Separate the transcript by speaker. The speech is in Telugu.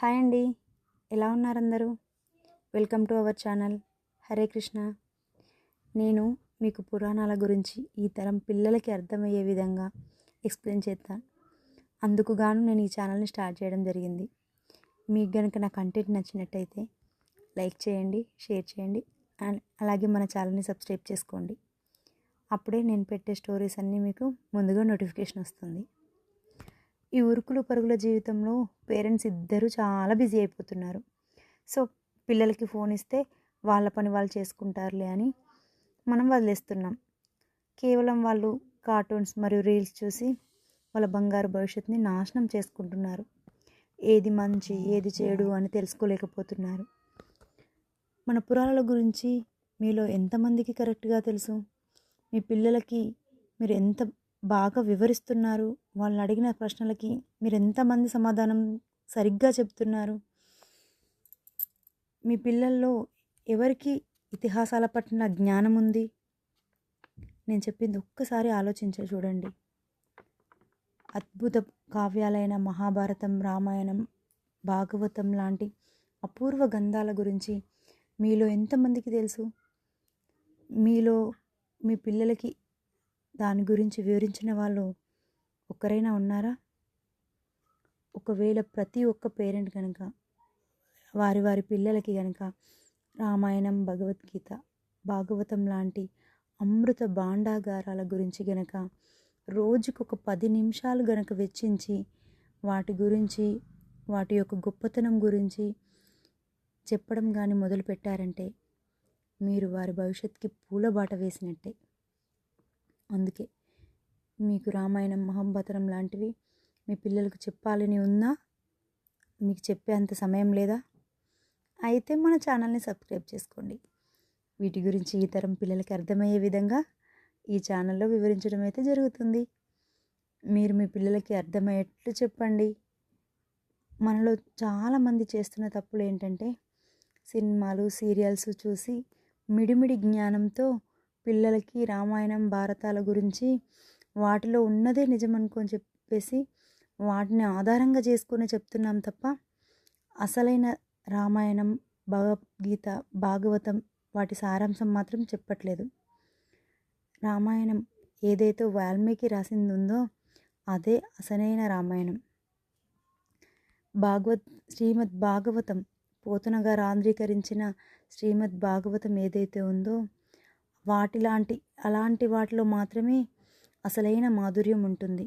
Speaker 1: హాయ్ అండి. ఎలా ఉన్నారు అందరూ welcome to our channel. Hare Krishna. నేను మీకు పురాణాల గురించి ఈ తరం పిల్లలకి అర్థమయ్యే విధంగా ఎక్స్ప్లెయిన్ చేస్తాను అందుకు గాను నేను ఈ ఛానల్ని స్టార్ట్ చేయడం జరిగింది. మీకు కనుక నా కంటెంట్ నచ్చినట్టయితే లైక్ చేయండి షేర్ చేయండి అండ్ అలాగే మన ఛానల్ని సబ్స్క్రైబ్ చేసుకోండి. అప్పుడే నేను పెట్టే స్టోరీస్ అన్నీ మీకు ముందుగా నోటిఫికేషన్ వస్తుంది. ఈ ఉరుకులు పరుగుల జీవితంలో పేరెంట్స్ ఇద్దరూ చాలా బిజీ అయిపోతున్నారు. సో పిల్లలకి ఫోన్ ఇస్తే వాళ్ళ పని వాళ్ళు చేసుకుంటారులే అని మనం వదిలేస్తున్నాం. కేవలం వాళ్ళు కార్టూన్స్ మరియు రీల్స్ చూసి వాళ్ళ బంగారు భవిష్యత్తుని నాశనం చేసుకుంటున్నారు. ఏది మంచి ఏది చెడు అని తెలుసుకోలేకపోతున్నారు. మన పురాణాల గురించి మీలో ఎంతమందికి కరెక్ట్గా తెలుసు? మీ పిల్లలకి మీరు ఎంత బాగా వివరిస్తున్నారు. వాళ్ళు అడిగిన ప్రశ్నలకి మీరు ఎంతమంది సమాధానం సరిగ్గా చెప్తున్నారు? మీ పిల్లల్లో ఎవరికి ఇతిహాసాల పట్ల జ్ఞానం ఉంది? నేను చెప్పింది ఒక్కసారి ఆలోచించే చూడండి. అద్భుత కావ్యాలైన మహాభారతం రామాయణం భాగవతం లాంటి అపూర్వ గంధాల గురించి మీలో ఎంతమందికి తెలుసు? మీలో మీ పిల్లలకి దాని గురించి వివరించిన వాళ్ళు ఒక్కరైనా ఉన్నారా? ఒకవేళ ప్రతి ఒక్క పేరెంట్ కనుక వారి వారి పిల్లలకి కనుక రామాయణం భగవద్గీత భాగవతం లాంటి అమృత భాండాగారాల గురించి గనక రోజుకు ఒక పది నిమిషాలు గనక వెచ్చించి వాటి గురించి వాటి యొక్క గొప్పతనం గురించి చెప్పడం కానీ మొదలు పెట్టారంటే మీరు వారి భవిష్యత్తుకి పూలబాట వేసినట్టే. అందుకే మీకు రామాయణం మహాభారతం లాంటివి మీ పిల్లలకు చెప్పాలని ఉన్నా మీకు చెప్పే అంత సమయం లేదా? అయితే మన ఛానల్ని సబ్స్క్రైబ్ చేసుకోండి. వీటి గురించి ఈ తరం పిల్లలకి అర్థమయ్యే విధంగా ఈ ఛానల్లో వివరించడం అయితే జరుగుతుంది. మీరు మీ పిల్లలకి అర్థమయ్యేట్లు చెప్పండి. మనలో చాలామంది చేస్తున్న తప్పులు ఏంటంటే సినిమాలు సీరియల్స్ చూసి మిడిమిడి జ్ఞానంతో పిల్లలకి రామాయణం భారతాల గురించి వాటిలో ఉన్నదే నిజం అనుకొని చెప్పేసి వాటిని ఆధారంగా చేసుకొని చెప్తున్నాం తప్ప అసలైన రామాయణం భగవద్గీత భాగవతం వాటి సారాంశం మాత్రం చెప్పట్లేదు. రామాయణం ఏదైతే వాల్మీకి రాసింది ఉందో అదే అసలైన రామాయణం. భాగవత్ శ్రీమద్ భాగవతం పోతన గారు ఆంధ్రీకరించిన శ్రీమద్ భాగవతం ఏదైతే ఉందో వాటిలాంటి అలాంటి వాటిలో మాత్రమే అసలైన మాధుర్యం ఉంటుంది.